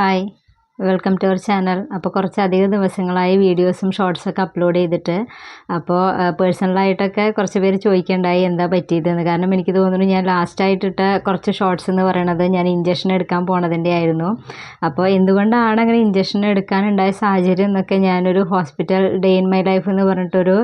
は。വെൽക്കം to our channel അപ്പോൾ കുറച്ചധികം ദിവസങ്ങളായി വീഡിയോസും ഷോർട്സൊക്കെ അപ്ലോഡ് ചെയ്തിട്ട്. അപ്പോൾ പേഴ്സണലായിട്ടൊക്കെ കുറച്ച് പേര് ചോദിക്കേണ്ടായി എന്താ പറ്റിയതെന്ന്. കാരണം എനിക്ക് തോന്നുന്നു ഞാൻ ലാസ്റ്റായിട്ടിട്ട കുറച്ച് ഷോർട്സ് എന്ന് പറയണത് ഞാൻ ഇഞ്ചക്ഷൻ എടുക്കാൻ പോണതിന്റെ ആയിരുന്നു. അപ്പോൾ എന്തുകൊണ്ടാണ് അങ്ങനെ ഇഞ്ചക്ഷൻ എടുക്കാനുണ്ടായ സാഹചര്യം എന്നൊക്കെ ഞാനൊരു hospital day in my life എന്ന് പറഞ്ഞിട്ടൊരു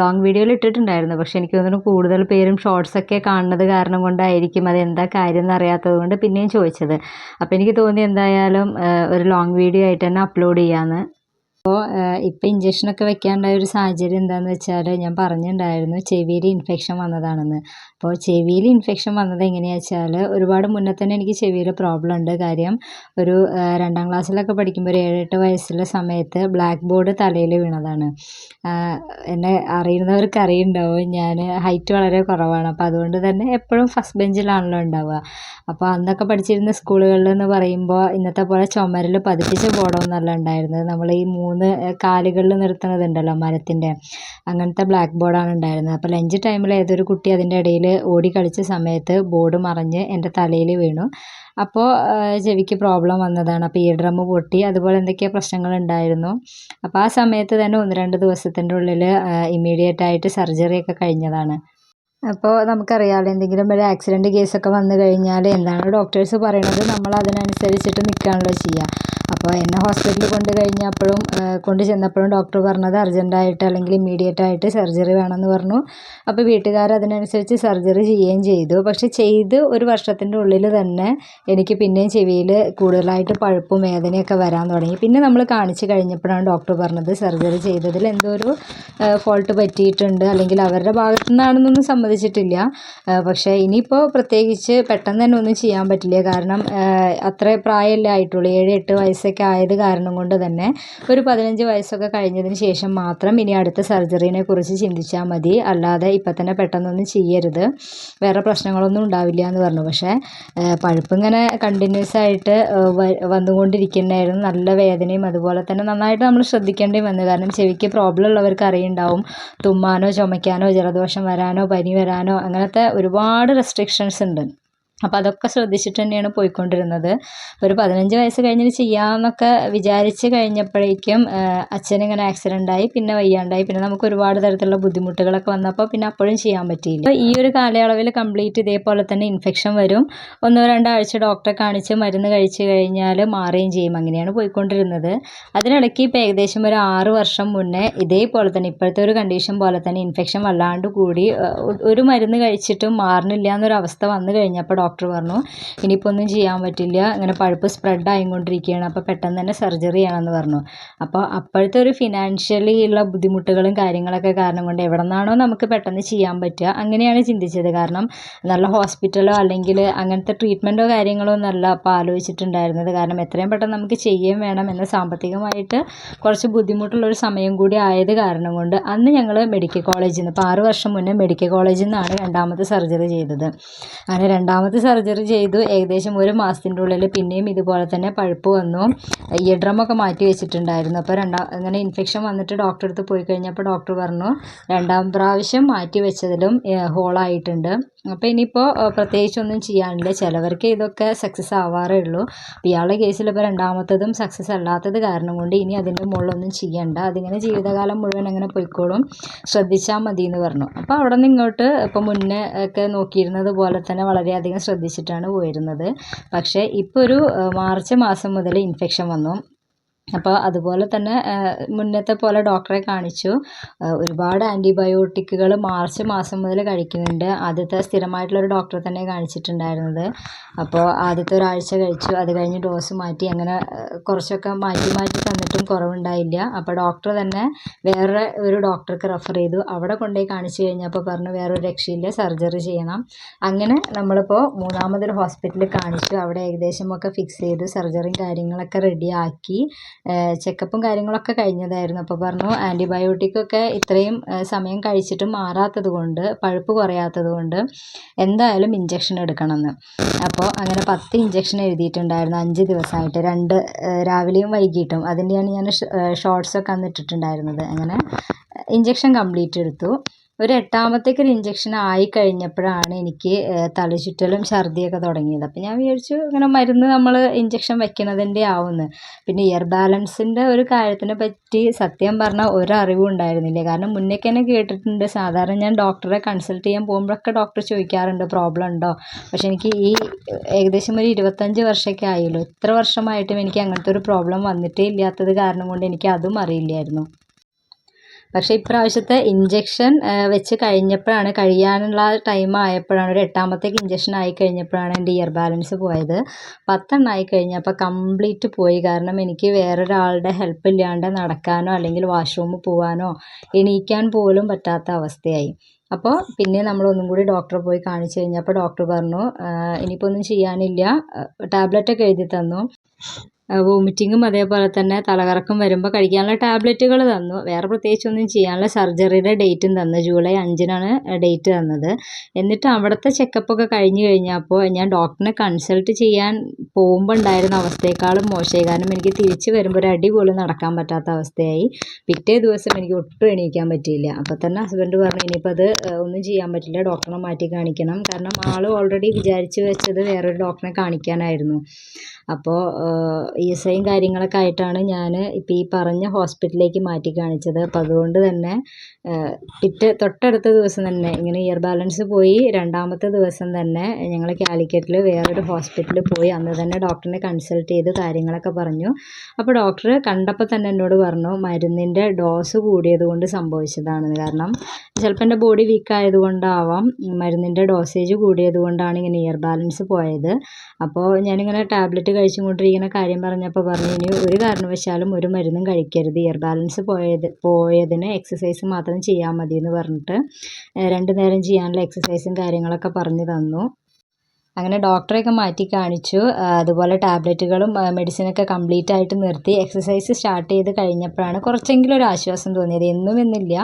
ലോങ് വീഡിയോയിൽ ഇട്ടിട്ടുണ്ടായിരുന്നു. പക്ഷെ എനിക്ക് തോന്നുന്നു കൂടുതൽ പേരും ഷോർട്സൊക്കെ കാണുന്നത് കാരണം കൊണ്ടായിരിക്കും. അത് എന്താ കാര്യം എന്നറിയാത്തത് കൊണ്ട് പിന്നെയും ചോദിച്ചത്. അപ്പോൾ എനിക്ക് തോന്നി എന്തായാലും ഒരു ലോങ് വീഡിയോ ആയിട്ട് തന്നെ അപ്ലോഡ് ചെയ്യാമെന്ന് അപ്പോൾ ഇപ്പോൾ ഇഞ്ചക്ഷനൊക്കെ വെക്കാനുണ്ടായ ഒരു സാഹചര്യം എന്താണെന്ന് വെച്ചാൽ ഞാൻ പറഞ്ഞിട്ടുണ്ടായിരുന്നു ചെവിയിൽ ഇൻഫെക്ഷൻ വന്നതാണെന്ന്. അപ്പോൾ ചെവിയിൽ ഇൻഫെക്ഷൻ വന്നത് എങ്ങനെയാണെന്ന് വെച്ചാൽ ഒരുപാട് മുന്നേ തന്നെ എനിക്ക് ചെവിയിൽ പ്രോബ്ലം ഉണ്ട്. കാര്യം ഒരു രണ്ടാം ക്ലാസ്സിലൊക്കെ പഠിക്കുമ്പോൾ ഒരു ഏഴെട്ട് വയസ്സുള്ള സമയത്ത് ബ്ലാക്ക് ബോർഡ് തലയിൽ വീണതാണ്. എന്നെ അറിയുന്നവർക്ക് അറിയുണ്ടാവും ഞാൻ ഹൈറ്റ് വളരെ കുറവാണ്. അപ്പോൾ അതുകൊണ്ട് തന്നെ എപ്പോഴും ഫസ്റ്റ് ബെഞ്ചിലാണല്ലോ ഉണ്ടാവുക. അപ്പോൾ അന്നൊക്കെ പഠിച്ചിരുന്ന സ്കൂളുകളിൽ എന്ന് പറയുമ്പോൾ ഇന്നത്തെ പോലെ ചുമരിൽ പതിപ്പിച്ച ബോർഡൊന്നല്ല ഉണ്ടായിരുന്നത്. നമ്മൾ ഈ മൂന്ന് കാലുകളിൽ നിർത്തുന്നതുണ്ടല്ലോ മരത്തിന്റെ. അങ്ങനത്തെ ബ്ലാക്ക് ബോർഡാണ് ഉണ്ടായിരുന്നത്. അപ്പോൾ ലഞ്ച് ടൈമിൽ ഏതൊരു കുട്ടി അതിന്റെ ഇടയിൽ ഓടി കളിച്ച സമയത്ത് ബോർഡ് മറിഞ്ഞ് എന്റെ തലയിൽ വീണു. അപ്പോൾ ചെവിക്ക് പ്രോബ്ലം വന്നതാണ്. അപ്പോൾ ഇയർ ഡ്രം പൊട്ടി. അതുപോലെ എന്തൊക്കെയോ പ്രശ്നങ്ങൾ ഉണ്ടായിരുന്നു. അപ്പോൾ ആ സമയത്ത് തന്നെ ഒന്ന് രണ്ട് ദിവസത്തിന്റെ ഉള്ളിൽ ഇമ്മീഡിയറ്റ് ആയിട്ട് സർജറി ഒക്കെ കഴിഞ്ഞതാണ്. അപ്പോൾ നമുക്കറിയാമല്ലോ എന്തെങ്കിലും ഒരു ആക്സിഡന്റ് കേസൊക്കെ വന്നു കഴിഞ്ഞാൽ എന്താണ് ഡോക്ടേഴ്സ് പറയണത്? നമ്മൾ അതിനനുസരിച്ചിട്ട് നിൽക്കുകയാണല്ലോ ചെയ്യുക. അപ്പോൾ എന്നെ ഹോസ്പിറ്റലിൽ കൊണ്ട് കഴിഞ്ഞപ്പോഴും കൊണ്ട് ചെന്നപ്പോഴും ഡോക്ടർ പറഞ്ഞത് അർജന്റായിട്ട് അല്ലെങ്കിൽ ഇമ്മീഡിയറ്റ് ആയിട്ട് സർജറി വേണമെന്ന് പറഞ്ഞു. അപ്പോൾ വീട്ടുകാർ അതിനനുസരിച്ച് സർജറി ചെയ്യുകയും ചെയ്തു. പക്ഷെ ചെയ്ത് ഒരു വർഷത്തിന്റെ ഉള്ളിൽ തന്നെ എനിക്ക് പിന്നെയും ചെവിയിൽ കൂടുതലായിട്ട് പഴുപ്പും വേദനയൊക്കെ വരാൻ തുടങ്ങി. പിന്നെ നമ്മൾ കാണിച്ച് കഴിഞ്ഞപ്പോഴാണ് ഡോക്ടർ പറഞ്ഞത് സർജറി ചെയ്തതിൽ എന്തോ ഒരു ഫോൾട്ട് പറ്റിയിട്ടുണ്ട് അല്ലെങ്കിൽ അവരുടെ ഭാഗത്തു നിന്നാണെന്നൊന്നും സമ്മതിച്ചിട്ടില്ല. പക്ഷേ ഇനിയിപ്പോൾ പ്രത്യേകിച്ച് പെട്ടെന്ന് തന്നെ ഒന്നും ചെയ്യാൻ പറ്റില്ല. കാരണം അത്ര പ്രായമല്ലേ ആയിട്ടുള്ളൂ. ഏഴ് എട്ട് വയസ്സൊക്കെ ആയത് കാരണം കൊണ്ട് തന്നെ ഒരു പതിനഞ്ച് വയസ്സൊക്കെ കഴിഞ്ഞതിന് ശേഷം മാത്രം ഇനി അടുത്ത സർജറിനെ കുറിച്ച് ചിന്തിച്ചാൽ മതി. അല്ലാതെ ഇപ്പം തന്നെ പെട്ടെന്നൊന്നും ചെയ്യരുത്. വേറെ പ്രശ്നങ്ങളൊന്നും ഉണ്ടാവില്ല എന്ന് പറഞ്ഞു. പക്ഷേ പഴുപ്പ് ഇങ്ങനെ കണ്ടിന്യൂസ് ആയിട്ട് വന്നുകൊണ്ടിരിക്കുന്നതായിരുന്നു. നല്ല വേദനയും അതുപോലെ തന്നെ നന്നായിട്ട് നമ്മൾ ശ്രദ്ധിക്കേണ്ടി വന്നു. കാരണം ചെവിക്ക് പ്രോബ്ലം ഉള്ളവർക്ക് അറിയുണ്ടാവും. തുമ്മാനോ ചുമയ്ക്കാനോ ജലദോഷം വരാനോ പനി വരാനോ അങ്ങനത്തെ ഒരുപാട് റെസ്ട്രിക്ഷൻസ് ഉണ്ട്. അപ്പോൾ അതൊക്കെ ശ്രദ്ധിച്ചിട്ട് തന്നെയാണ് പോയിക്കൊണ്ടിരുന്നത് ഒരു പതിനഞ്ച് വയസ്സ് കഴിഞ്ഞിട്ട് ചെയ്യാമെന്നൊക്കെ വിചാരിച്ച് കഴിഞ്ഞപ്പോഴേക്കും അച്ഛനിങ്ങനെ ആക്സിഡന്റ് ആയി പിന്നെ വയ്യാണ്ടായി. പിന്നെ നമുക്ക് ഒരുപാട് തരത്തിലുള്ള ബുദ്ധിമുട്ടുകളൊക്കെ വന്നപ്പോൾ പിന്നെ അപ്പോഴും ചെയ്യാൻ പറ്റിയില്ല. അപ്പോൾ ഈ ഒരു കാലയളവിൽ കംപ്ലീറ്റ് ഇതേപോലെ തന്നെ ഇൻഫെക്ഷൻ വരും. ഒന്നോ രണ്ടോ ആഴ്ച ഡോക്ടറെ കാണിച്ച് മരുന്ന് കഴിച്ച് കഴിഞ്ഞാൽ മാറുകയും ചെയ്യും. അങ്ങനെയാണ് പോയിക്കൊണ്ടിരുന്നത്. അതിനിടയ്ക്ക് ഇപ്പോൾ ഏകദേശം ഒരു ആറ് വർഷം മുന്നേ ഇതേപോലെ തന്നെ ഇപ്പോഴത്തെ ഒരു കണ്ടീഷൻ പോലെ തന്നെ ഇൻഫെക്ഷൻ വല്ലാണ്ട് കൂടി ഒരു മരുന്ന് കഴിച്ചിട്ടും മാറുന്നില്ല എന്നൊരു അവസ്ഥ വന്നു കഴിഞ്ഞപ്പോൾ ഡോക്ടർ പറഞ്ഞു ഇനിയിപ്പോൾ ഒന്നും ചെയ്യാൻ പറ്റില്ല. ഇങ്ങനെ പഴുപ്പ് സ്പ്രെഡ് ആയിക്കൊണ്ടിരിക്കുകയാണ്. അപ്പോൾ പെട്ടെന്ന് തന്നെ സർജറി ചെയ്യണമെന്ന് പറഞ്ഞു. അപ്പോൾ അപ്പോഴത്തെ ഒരു ഫിനാൻഷ്യലി ഉള്ള ബുദ്ധിമുട്ടുകളും കാര്യങ്ങളൊക്കെ കാരണം കൊണ്ട് എവിടെ നിന്നാണോ നമുക്ക് പെട്ടെന്ന് ചെയ്യാൻ പറ്റുക. അങ്ങനെയാണ് ചിന്തിച്ചത്. കാരണം നല്ല ഹോസ്പിറ്റലോ അല്ലെങ്കിൽ അങ്ങനത്തെ ട്രീറ്റ്മെന്റോ കാര്യങ്ങളോ ഒന്നല്ല അപ്പോൾ ആലോചിച്ചിട്ടുണ്ടായിരുന്നത്. കാരണം എത്രയും പെട്ടെന്ന് നമുക്ക് ചെയ്യുകയും വേണം എന്ന സാമ്പത്തികമായിട്ട് കുറച്ച് ബുദ്ധിമുട്ടുള്ള ഒരു സമയം കൂടി ആയത് കാരണം കൊണ്ട് അന്ന് ഞങ്ങൾ മെഡിക്കൽ കോളേജിൽ നിന്ന് ഇപ്പോൾ ആറ് വർഷം മുന്നേ മെഡിക്കൽ കോളേജിൽ നിന്നാണ് രണ്ടാമത്തെ സർജറി ചെയ്തത്. അങ്ങനെ രണ്ടാമത്തെ സർജറി ചെയ്തു. ഏകദേശം ഒരു മാസത്തിന്റെ ഉള്ളിൽ പിന്നെയും ഇതുപോലെ തന്നെ പഴുപ്പ് വന്നു. ഇയർ ഡ്രമ്മൊക്കെ മാറ്റി വെച്ചിട്ടുണ്ടായിരുന്നു. അപ്പോൾ രണ്ടാം അങ്ങനെ ഇൻഫെക്ഷൻ വന്നിട്ട് ഡോക്ടറെ അടുത്ത് പോയി കഴിഞ്ഞപ്പോൾ ഡോക്ടർ പറഞ്ഞു രണ്ടാം പ്രാവശ്യം മാറ്റി വെച്ചതിലും ഹോളായിട്ടുണ്ട്. അപ്പോൾ ഇനിയിപ്പോൾ പ്രത്യേകിച്ചൊന്നും ചെയ്യാനില്ല. ചിലവർക്ക് ഇതൊക്കെ സക്സസ് ആവാറേ ഉള്ളൂ ഇയാളുടെ കേസിൽ ഇപ്പോൾ രണ്ടാമത്തതും സക്സസ് അല്ലാത്തത് കാരണം കൊണ്ട് ഇനി അതിന്റെ മുകളിലൊന്നും ചെയ്യണ്ട. അതിങ്ങനെ ജീവിതകാലം മുഴുവൻ അങ്ങനെ പോയിക്കോളും. ശ്രദ്ധിച്ചാൽ മതി എന്ന് പറഞ്ഞു. അപ്പോൾ അവിടെ നിന്ന് ഇങ്ങോട്ട് ഇപ്പോൾ മുന്നേ ഒക്കെ നോക്കിയിരുന്നത് പോലെ തന്നെ വളരെയധികം ശ്രദ്ധിച്ചിട്ടാണ് പോയിരുന്നത്. പക്ഷേ ഇപ്പോൾ ഒരു മാർച്ച് മാസം മുതൽ ഇൻഫെക്ഷൻ വന്നു. അപ്പോൾ അതുപോലെ തന്നെ മുന്നത്തെ പോലെ ഡോക്ടറെ കാണിച്ചു. ഒരുപാട് ആന്റിബയോട്ടിക്കുകൾ മാർച്ച് മാസം മുതൽ കഴിക്കുന്നുണ്ട്. ആദ്യത്തെ സ്ഥിരമായിട്ടുള്ള ഒരു ഡോക്ടറെ തന്നെ കാണിച്ചിട്ടുണ്ടായിരുന്നത്. അപ്പോൾ ആദ്യത്തെ ഒരാഴ്ച കഴിച്ചു. അത് കഴിഞ്ഞ് ഡോസ് മാറ്റി അങ്ങനെ കുറച്ചൊക്കെ മാറ്റി മാറ്റി തന്നിട്ടും കുറവുണ്ടായില്ല. അപ്പോൾ ഡോക്ടർ തന്നെ വേറെ ഒരു ഡോക്ടർക്ക് റെഫർ ചെയ്തു. അവിടെ കൊണ്ടുപോയി കാണിച്ചു കഴിഞ്ഞപ്പോൾ പറഞ്ഞു വേറൊരു രക്ഷയില്ല സർജറി ചെയ്യണം. അങ്ങനെ നമ്മളിപ്പോൾ മൂന്നാമതൊരു ഹോസ്പിറ്റലിൽ കാണിച്ചു. അവിടെ ഏകദേശമൊക്കെ ഫിക്സ് ചെയ്തു. സർജറിയും കാര്യങ്ങളൊക്കെ റെഡിയാക്കി. ചെക്കപ്പും കാര്യങ്ങളൊക്കെ കഴിഞ്ഞതായിരുന്നു. അപ്പോൾ പറഞ്ഞു ആന്റിബയോട്ടിക്കൊക്കെ ഇത്രയും സമയം കഴിച്ചിട്ട് മാറാത്തത് കൊണ്ട് പഴുപ്പ് കുറയാത്തത് കൊണ്ട് എന്തായാലും ഇഞ്ചക്ഷൻ എടുക്കണമെന്ന്. അപ്പോൾ അങ്ങനെ പത്ത് ഇഞ്ചക്ഷൻ എഴുതിയിട്ടുണ്ടായിരുന്നു അഞ്ച് ദിവസമായിട്ട്. രണ്ട് രാവിലെയും വൈകിട്ടും. അതിന്റെയാണ് ഞാൻ ഷോർട്സൊക്കെ അന്ന് ഇട്ടിട്ടുണ്ടായിരുന്നത്. അങ്ങനെ ഇഞ്ചക്ഷൻ കംപ്ലീറ്റ് എടുത്തു. ഒരു എട്ടാമത്തെ ഒരു ഇഞ്ചക്ഷൻ ആയി കഴിഞ്ഞപ്പോഴാണ് എനിക്ക് തലചുറ്റലും ഛർദിയൊക്കെ തുടങ്ങിയത്. അപ്പം ഞാൻ വിചാരിച്ചു ഇങ്ങനെ മരുന്ന് നമ്മൾ ഇഞ്ചക്ഷൻ വയ്ക്കുന്നതിന്റെ ആവുമെന്ന് പിന്നെ ഇയർ ബാലൻസിന്റെ ഒരു കാര്യത്തിനെ പറ്റി സത്യം പറഞ്ഞാൽ ഒരറിവും ഉണ്ടായിരുന്നില്ല. കാരണം മുന്നേക്ക് തന്നെ കേട്ടിട്ടുണ്ട്. സാധാരണ ഞാൻ ഡോക്ടറെ കൺസൾട്ട് ചെയ്യാൻ പോകുമ്പോഴൊക്കെ ഡോക്ടർ ചോദിക്കാറുണ്ട് പ്രോബ്ലം ഉണ്ടോ? പക്ഷെ എനിക്ക് ഈ ഏകദേശം ഒരു ഇരുപത്തഞ്ച് വർഷമൊക്കെ ആയല്ലോ. ഇത്ര വർഷമായിട്ടും എനിക്ക് അങ്ങനത്തെ ഒരു പ്രോബ്ലം വന്നിട്ടേ ഇല്ലാത്തത് കാരണം കൊണ്ട് എനിക്ക് അതും അറിയില്ലായിരുന്നു. പക്ഷേ ഇപ്രാവശ്യത്തെ ഇഞ്ചക്ഷൻ വെച്ച് കഴിഞ്ഞപ്പോഴാണ് കഴിയാനുള്ള ടൈം ആയപ്പോഴാണ് ഒരു എട്ടാമത്തേക്ക് ഇഞ്ചക്ഷൻ ആയി കഴിഞ്ഞപ്പോഴാണ് എന്റെ ഇയർ ബാലൻസ് പോയത്. പത്തെണ്ണം ആയി കഴിഞ്ഞപ്പോൾ കംപ്ലീറ്റ് പോയി. കാരണം എനിക്ക് വേറൊരാളുടെ ഹെൽപ്പ് ഇല്ലാണ്ട് നടക്കാനോ അല്ലെങ്കിൽ വാഷ്റൂമിൽ പോകാനോ എണീക്കാൻ പോലും പറ്റാത്ത അവസ്ഥയായി. അപ്പോൾ പിന്നെ നമ്മൾ ഒന്നും കൂടി ഡോക്ടറെ പോയി കാണിച്ചു കഴിഞ്ഞപ്പോൾ ഡോക്ടർ പറഞ്ഞു ഇനിയിപ്പോൾ ഒന്നും ചെയ്യാനില്ല. ടാബ്ലറ്റൊക്കെ എഴുതി തന്നു. വോമിറ്റിങ്ങും അതേപോലെ തന്നെ തലകറക്കം വരുമ്പോൾ കഴിക്കാനുള്ള ടാബ്ലറ്റുകൾ തന്നു. വേറെ പ്രത്യേകിച്ചൊന്നും ചെയ്യാനുള്ള സർജറിയുടെ ഡേറ്റും തന്നു. ജൂലൈ അഞ്ചിനാണ് ഡേറ്റ് തന്നത്. എന്നിട്ട് അവിടുത്തെ ചെക്കപ്പൊക്കെ കഴിഞ്ഞ് കഴിഞ്ഞപ്പോൾ ഞാൻ ഡോക്ടറിനെ കൺസൾട്ട് ചെയ്യാൻ പോകുമ്പോൾ ഉണ്ടായിരുന്ന അവസ്ഥയെക്കാളും മോശമായി. കാരണം എനിക്ക് തിരിച്ച് വരുമ്പോൾ ഒരു അടി പോലും നടക്കാൻ പറ്റാത്ത അവസ്ഥയായി. പിറ്റേ ദിവസം എനിക്ക് ഒട്ടും എണീക്കാൻ പറ്റിയില്ല. അപ്പോൾ തന്നെ ഹസ്ബൻഡ് പറഞ്ഞു ഇനിയിപ്പോൾ അത് ഒന്നും ചെയ്യാൻ പറ്റില്ല. ഡോക്ടറെ മാറ്റി കാണിക്കണം. കാരണം ആൾ ഓൾറെഡി വിചാരിച്ച് വെച്ചത് വേറൊരു ഡോക്ടറെ കാണിക്കാനായിരുന്നു. അപ്പോൾ ഇ എസ് ഐയും കാര്യങ്ങളൊക്കെ ആയിട്ടാണ് ഞാൻ ഇപ്പോൾ ഈ പറഞ്ഞ ഹോസ്പിറ്റലിലേക്ക് മാറ്റി കാണിച്ചത്. അപ്പോൾ അതുകൊണ്ട് തന്നെ പിറ്റേ തൊട്ടടുത്ത ദിവസം തന്നെ ഇങ്ങനെ ഇയർ ബാലൻസ് പോയി. രണ്ടാമത്തെ ദിവസം തന്നെ ഞങ്ങൾ കാലിക്കറ്റിൽ വേറൊരു ഹോസ്പിറ്റലിൽ പോയി. അന്ന് തന്നെ ഡോക്ടറിനെ കൺസൾട്ട് ചെയ്ത് കാര്യങ്ങളൊക്കെ പറഞ്ഞു. അപ്പോൾ ഡോക്ടർ കണ്ടപ്പോൾ തന്നെ എന്നോട് പറഞ്ഞു മരുന്നിന്റെ ഡോസ് കൂടിയത് കൊണ്ട് സംഭവിച്ചതാണെന്ന് കാരണം ചിലപ്പോൾ എന്റെ ബോഡി വീക്ക് ആയതുകൊണ്ടാവാം മരുന്നിന്റെ ഡോസേജ് കൂടിയത് കൊണ്ടാണ് ഇങ്ങനെ ഇയർ ബാലൻസ് പോയത്. അപ്പോൾ ഞാനിങ്ങനെ ടാബ്ലറ്റ് കഴിച്ചുകൊണ്ടിരിക്കുന്ന കാര്യം പറഞ്ഞപ്പോൾ പറഞ്ഞു ഇനി ഒരു കാരണവശാലും ഒരു മരുന്നും കഴിക്കരുത്. ഇയർ ബാലൻസ് പോയത് പോയതിന് എക്സസൈസ് മാത്രം ചെയ്യാൽ മതി എന്ന് പറഞ്ഞിട്ട് രണ്ട് നേരം ചെയ്യാനുള്ള എക്സസൈസും കാര്യങ്ങളൊക്കെ പറഞ്ഞു തന്നു. അങ്ങനെ ഡോക്ടറെയൊക്കെ മാറ്റി കാണിച്ചു. അതുപോലെ ടാബ്ലറ്റുകളും മെഡിസിനൊക്കെ കംപ്ലീറ്റ് ആയിട്ട് നിർത്തി. എക്സസൈസ് സ്റ്റാർട്ട് ചെയ്ത് കഴിഞ്ഞപ്പോഴാണ് കുറച്ചെങ്കിലും ഒരു ആശ്വാസം തോന്നിയത്. എന്നും എന്നില്ല.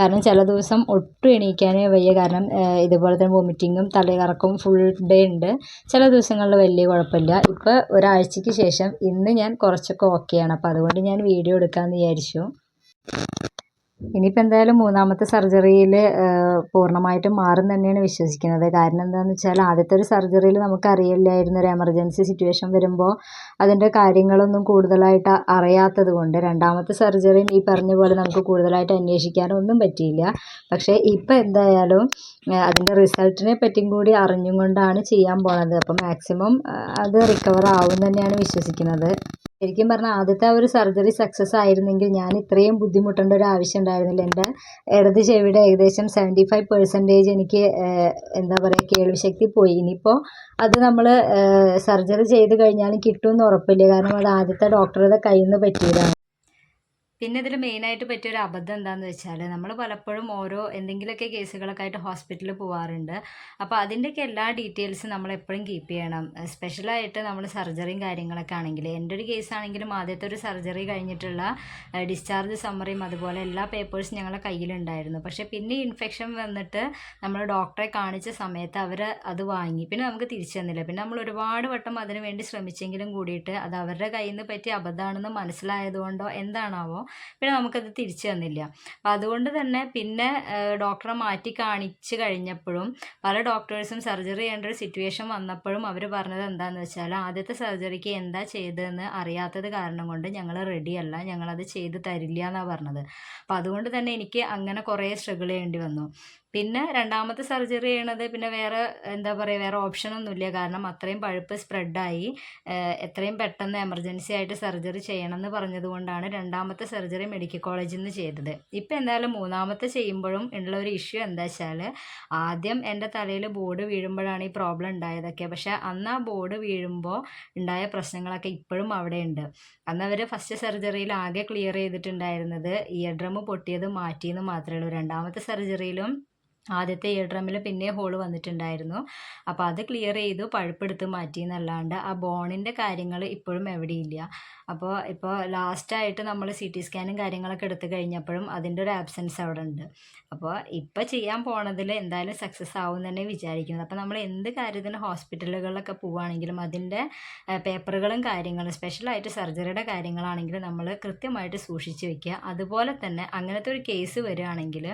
കാരണം ചില ദിവസം ഒട്ടും എണീക്കാനേ വയ്യ. കാരണം ഇതുപോലെ തന്നെ വൊമിറ്റിങ്ങും തലകറക്കവും ഫുൾ ഡേ ഉണ്ട്. ചില ദിവസങ്ങളിൽ വലിയ കുഴപ്പമില്ല. ഇപ്പോൾ ഒരാഴ്ചയ്ക്ക് ശേഷം ഇന്ന് ഞാൻ കുറച്ചൊക്കെ ഓക്കെയാണ് അപ്പോൾ അതുകൊണ്ട് ഞാൻ വീഡിയോ എടുക്കാമെന്ന് വിചാരിച്ചു. ഇനിയിപ്പോൾ എന്തായാലും മൂന്നാമത്തെ സർജറിയിൽ പൂർണമായിട്ടും മാറും തന്നെയാണ് വിശ്വസിക്കുന്നത്. കാരണം എന്താണെന്ന് വെച്ചാൽ ആദ്യത്തെ ഒരു സർജറിയിൽ നമുക്കറിയില്ലായിരുന്നു ഒരു എമർജൻസി സിറ്റുവേഷൻ വരുമ്പോൾ അതിന്റെ കാര്യങ്ങളൊന്നും കൂടുതലായിട്ട് അറിയാത്തത് കൊണ്ട് രണ്ടാമത്തെ സർജറിയും ഈ പറഞ്ഞ പോലെ നമുക്ക് കൂടുതലായിട്ട് അന്വേഷിക്കാനൊന്നും പറ്റിയില്ല. പക്ഷേ ഇപ്പോൾ എന്തായാലും അതിന്റെ റിസൾട്ടിനെ പറ്റിയും കൂടി അറിഞ്ഞും കൊണ്ടാണ് ചെയ്യാൻ പോണത്. അപ്പം മാക്സിമം അത് റിക്കവർ ആവും തന്നെയാണ് വിശ്വസിക്കുന്നത്. ശരിക്കും പറഞ്ഞാൽ ആദ്യത്തെ ആ ഒരു സർജറി സക്സസ് ആയിരുന്നെങ്കിൽ ഞാൻ ഇത്രയും ബുദ്ധിമുട്ടേണ്ട ഒരു ആവശ്യം ഉണ്ടായിരുന്നില്ല. എന്റെ ഇടത് ചെവിയുടെ ഏകദേശം സെവന്റി ഫൈവ് പെർസെന്റേജ് എനിക്ക് എന്താ പറയുക കേൾവിശക്തി പോയി. ഇനിയിപ്പോൾ അത് നമ്മൾ സർജറി ചെയ്ത് കഴിഞ്ഞാലും കിട്ടുമെന്ന് ഉറപ്പില്ല. കാരണം അത് ആദ്യത്തെ ഡോക്ടറുടെ കയ്യിൽ നിന്ന് പറ്റിയതാണ്. പിന്നെ ഇതിൽ മെയിനായിട്ട് പറ്റിയൊരു അബദ്ധം എന്താണെന്ന് വെച്ചാൽ നമ്മൾ പലപ്പോഴും ഓരോ എന്തെങ്കിലുമൊക്കെ കേസുകളൊക്കെ ആയിട്ട് ഹോസ്പിറ്റലിൽ പോകാറുണ്ട് അപ്പോൾ അതിന്റെയൊക്കെ എല്ലാ ഡീറ്റെയിൽസും നമ്മൾ എപ്പോഴും കീപ്പ് ചെയ്യണം. സ്പെഷ്യലായിട്ട് നമ്മൾ സർജറിയും കാര്യങ്ങളൊക്കെ ആണെങ്കിൽ എന്റെ ഒരു കേസ് ആണെങ്കിലും ആദ്യത്തെ ഒരു സർജറി കഴിഞ്ഞിട്ടുള്ള ഡിസ്ചാർജ് സമ്മറിയും അതുപോലെ എല്ലാ പേപ്പേഴ്സും ഞങ്ങളുടെ കയ്യിലുണ്ടായിരുന്നു. പക്ഷേ പിന്നെ ഇൻഫെക്ഷൻ വന്നിട്ട് നമ്മൾ ഡോക്ടറെ കാണിച്ച സമയത്ത് അവർ അത് വാങ്ങി. പിന്നെ നമുക്ക് തിരിച്ചു തന്നില്ല. പിന്നെ നമ്മൾ ഒരുപാട് വട്ടം അതിനുവേണ്ടി ശ്രമിച്ചെങ്കിലും കൂടിയിട്ട് അത് അവരുടെ കയ്യിൽ നിന്ന് പറ്റിയ അബദ്ധമാണെന്ന് മനസ്സിലായതുകൊണ്ടോ എന്താണാവോ പിന്നെ നമുക്കത് തിരിച്ചു തന്നില്ല. അപ്പോൾ അതുകൊണ്ട് തന്നെ പിന്നെ ഡോക്ടറെ മാറ്റി കാണിച്ചു കഴിഞ്ഞപ്പോഴും പല ഡോക്ടേഴ്സും സർജറി ചെയ്യേണ്ട ഒരു സിറ്റുവേഷൻ വന്നപ്പോഴും അവർ പറഞ്ഞത് എന്താണെന്ന് വെച്ചാൽ ആദ്യത്തെ സർജറിക്ക് എന്താ ചെയ്തതെന്ന് അറിയാത്തത് കാരണം കൊണ്ട് ഞങ്ങൾ റെഡിയല്ല ഞങ്ങളത് ചെയ്ത് തരില്ല എന്നാണ് പറഞ്ഞത്. അപ്പോൾ അതുകൊണ്ട് തന്നെ എനിക്ക് അങ്ങനെ കുറേ സ്ട്രഗിൾ ചെയ്യേണ്ടി വന്നു. പിന്നെ രണ്ടാമത്തെ സർജറി ചെയ്യണത് പിന്നെ വേറെ എന്താ പറയുക വേറെ ഓപ്ഷനൊന്നുമില്ല കാരണം അത്രയും പഴുപ്പ് സ്പ്രെഡായി എത്രയും പെട്ടെന്ന് എമർജൻസി ആയിട്ട് സർജറി ചെയ്യണം എന്ന് പറഞ്ഞതുകൊണ്ടാണ് രണ്ടാമത്തെ സർജറി മെഡിക്കൽ കോളേജിൽ നിന്ന് ചെയ്തത്. ഇപ്പം എന്തായാലും മൂന്നാമത്തെ ചെയ്യുമ്പോഴും ഉള്ള ഒരു ഇഷ്യൂ എന്താ വെച്ചാൽ ആദ്യം എന്റെ തലയിൽ ബോർഡ് വീഴുമ്പോഴാണ് ഈ പ്രോബ്ലം ഉണ്ടായതൊക്കെ. പക്ഷേ അന്ന് ആ ബോർഡ് വീഴുമ്പോൾ ഉണ്ടായ പ്രശ്നങ്ങളൊക്കെ ഇപ്പോഴും അവിടെ ഉണ്ട് അന്ന് അവർ ഫസ്റ്റ് സർജറിയിൽ ആകെ ക്ലിയർ ചെയ്തിട്ടുണ്ടായിരുന്നത് ഇയർ ഡ്രം പൊട്ടിയത് മാറ്റിയെന്ന് മാത്രമേ ഉള്ളൂ. രണ്ടാമത്തെ സർജറിയിലും ആദ്യത്തെ ഇയർ ഡ്രമ്മിൽ പിന്നെ ഹോൾ വന്നിട്ടുണ്ടായിരുന്നു. അപ്പോൾ അത് ക്ലിയർ ചെയ്തു പഴുപ്പെടുത്ത് മാറ്റി എന്നല്ലാണ്ട് ആ ബോണിന്റെ കാര്യങ്ങൾ ഇപ്പോഴും എവിടെയില്ല. അപ്പോൾ ഇപ്പോൾ ലാസ്റ്റായിട്ട് നമ്മൾ സി ടി സ്കാനും കാര്യങ്ങളൊക്കെ എടുത്തു കഴിഞ്ഞപ്പോഴും അതിന്റെ ഒരു ആബ്സെൻസ് അവിടെ ഉണ്ട്. അപ്പോൾ ഇപ്പോൾ ചെയ്യാൻ പോണതിൽ എന്തായാലും സക്സസ് ആവും തന്നെ വിചാരിക്കുന്നത്. അപ്പോൾ നമ്മൾ എന്ത് കാര്യത്തിന് ഹോസ്പിറ്റലുകളിലൊക്കെ പോവുകയാണെങ്കിലും അതിന്റെ പേപ്പറുകളും കാര്യങ്ങളും സ്പെഷ്യലായിട്ട് സർജറിയുടെ കാര്യങ്ങളാണെങ്കിലും നമ്മൾ കൃത്യമായിട്ട് സൂക്ഷിച്ച് വെക്കുക. അതുപോലെ തന്നെ അങ്ങനത്തെ ഒരു കേസ് വരികയാണെങ്കിൽ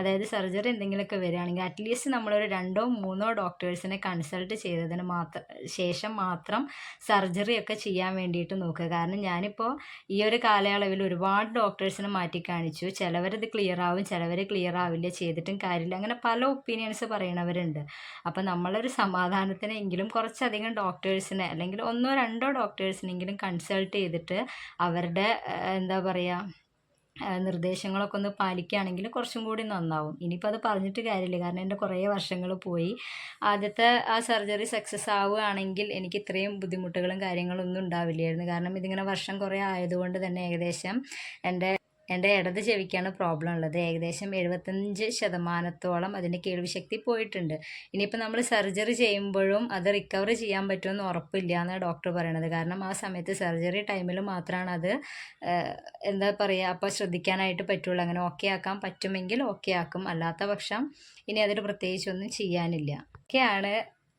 അതായത് സർജറി എന്തെങ്കിലുമൊക്കെ വരികയാണെങ്കിൽ അറ്റ്ലീസ്റ്റ് നമ്മളൊരു രണ്ടോ മൂന്നോ ഡോക്ടേഴ്സിനെ കൺസൾട്ട് ചെയ്തതിന് മാത്രം ശേഷം മാത്രം സർജറി ഒക്കെ ചെയ്യാൻ വേണ്ടിയിട്ട് നോക്കുക. കാരണം ഞാനിപ്പോൾ ഈ ഒരു കാലയളവിൽ ഒരുപാട് ഡോക്ടേഴ്സിനെ മാറ്റി കാണിച്ചു. ചിലവരത് ക്ലിയർ ആവും ചിലവർ ക്ലിയർ ആവില്ല ചെയ്തിട്ടും കാര്യമില്ല. അങ്ങനെ പല ഒപ്പീനിയൻസ് പറയണവരുണ്ട് അപ്പോൾ നമ്മളൊരു സമാധാനത്തിനെങ്കിലും കുറച്ചധികം ഡോക്ടേഴ്സിനെ അല്ലെങ്കിൽ ഒന്നോ രണ്ടോ ഡോക്ടേഴ്സിനെങ്കിലും കൺസൾട്ട് ചെയ്തിട്ട് അവരുടെ എന്താ പറയുക നിർദ്ദേശങ്ങളൊക്കെ ഒന്ന് പാലിക്കുകയാണെങ്കിൽ കുറച്ചും കൂടി നന്നാവും. ഇനിയിപ്പോൾ അത് പറഞ്ഞിട്ട് കാര്യമില്ല. കാരണം എന്റെ കുറേ വർഷങ്ങൾ പോയി. ആദ്യത്തെ ആ സർജറി സക്സസ് ആവുകയാണെങ്കിൽ എനിക്ക് ഇത്രയും ബുദ്ധിമുട്ടുകളും കാര്യങ്ങളും ഒന്നും ഉണ്ടാവില്ലായിരുന്നു. കാരണം ഇതിങ്ങനെ വർഷം കുറേ ആയതുകൊണ്ട് തന്നെ ഏകദേശം എന്റെ എന്റെ ഇടത് ചെവിക്കാണ് പ്രോബ്ലം ഉള്ളത്. ഏകദേശം എഴുപത്തഞ്ച് ശതമാനത്തോളം അതിന്റെ കേൾവിശക്തി പോയിട്ടുണ്ട്. ഇനിയിപ്പോൾ നമ്മൾ സർജറി ചെയ്യുമ്പോഴും അത് റിക്കവർ ചെയ്യാൻ പറ്റുമെന്ന് ഉറപ്പില്ല എന്നാണ് ഡോക്ടർ പറയണത്. കാരണം ആ സമയത്ത് സർജറി ടൈമിൽ മാത്രമാണ് അത് എന്താ പറയുക അപ്പോൾ ശ്രദ്ധിക്കാനായിട്ട് പറ്റുള്ളൂ. അങ്ങനെ ഓക്കെ ആക്കാൻ പറ്റുമെങ്കിൽ ഓക്കെ ആക്കും. അല്ലാത്ത പക്ഷം ഇനി അതിൽ പ്രത്യേകിച്ചൊന്നും ചെയ്യാനില്ല. ഒക്കെയാണ്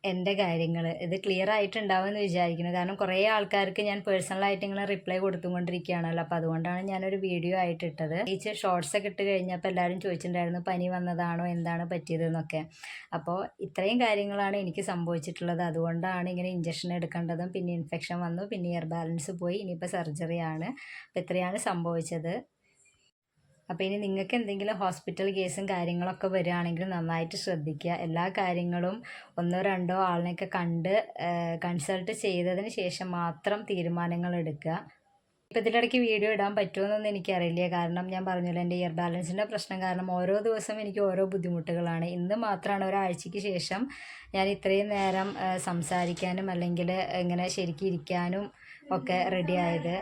എന്റെ കാര്യങ്ങൾ ഇത് ക്ലിയർ ആയിട്ടുണ്ടാവുമെന്ന് വിചാരിക്കുന്നു. കാരണം കുറേ ആൾക്കാർക്ക് ഞാൻ പേഴ്സണലായിട്ട് ഇങ്ങനെ റിപ്ലൈ കൊടുത്തുകൊണ്ടിരിക്കുകയാണല്ലോ. അപ്പോൾ അതുകൊണ്ടാണ് ഞാനൊരു വീഡിയോ ആയിട്ട് ഇട്ടത് ഷോർട്സ് ഒക്കെ ഇട്ട് കഴിഞ്ഞപ്പോൾ എല്ലാവരും ചോദിച്ചിട്ടുണ്ടായിരുന്നു പനി വന്നതാണോ? എന്താണ് പറ്റിയതെന്നൊക്കെ? അപ്പോൾ ഇത്രയും കാര്യങ്ങളാണ് എനിക്ക് സംഭവിച്ചിട്ടുള്ളത്. അതുകൊണ്ടാണ് ഇങ്ങനെ ഇഞ്ചക്ഷൻ എടുക്കേണ്ടതും പിന്നെ ഇൻഫെക്ഷൻ വന്നു പിന്നെ ഇയർ ബാലൻസ് പോയി ഇനിയിപ്പോൾ സർജറിയാണ് അപ്പോൾ ഇത്രയാണ് സംഭവിച്ചത്. അപ്പോൾ ഇനി നിങ്ങൾക്ക് എന്തെങ്കിലും ഹോസ്പിറ്റൽ കേസും കാര്യങ്ങളൊക്കെ വരികയാണെങ്കിൽ നന്നായിട്ട് ശ്രദ്ധിക്കുക. എല്ലാ കാര്യങ്ങളും ഒന്നോ രണ്ടോ ആളിനെയൊക്കെ കണ്ട് കൺസൾട്ട് ചെയ്തതിന് ശേഷം മാത്രം തീരുമാനങ്ങൾ എടുക്കുക. ഇപ്പം ഇതിലിടയ്ക്ക് വീഡിയോ ഇടാൻ പറ്റുമെന്നൊന്നും എനിക്കറിയില്ല. കാരണം ഞാൻ പറഞ്ഞല്ലോ എന്റെ ഇയർ ബാലൻസിന്റെ പ്രശ്നം കാരണം ഓരോ ദിവസം എനിക്ക് ഓരോ ബുദ്ധിമുട്ടുകളാണ്. ഇന്ന് മാത്രമാണ് ഒരാഴ്ചയ്ക്ക് ശേഷം ഞാൻ ഇത്രയും നേരം സംസാരിക്കാനും അല്ലെങ്കിൽ ഇങ്ങനെ ശരിക്കും ഇരിക്കാനും ഒക്കെ റെഡി ആയത്.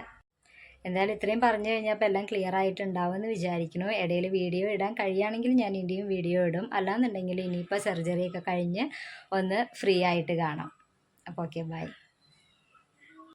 എന്തായാലും ഇത്രയും പറഞ്ഞു കഴിഞ്ഞപ്പോൾ എല്ലാം ക്ലിയർ ആയിട്ടുണ്ടാവുമെന്ന് വിചാരിക്കുന്നു. ഇടയിൽ വീഡിയോ ഇടാൻ കഴിയുകയാണെങ്കിൽ ഞാൻ ഇനിയും വീഡിയോ ഇടും. അല്ലാന്നുണ്ടെങ്കിൽ ഇനിയിപ്പോൾ സർജറിയൊക്കെ കഴിഞ്ഞ് ഒന്ന് ഫ്രീ ആയിട്ട് കാണാം. അപ്പോൾ ഓക്കെ ബൈ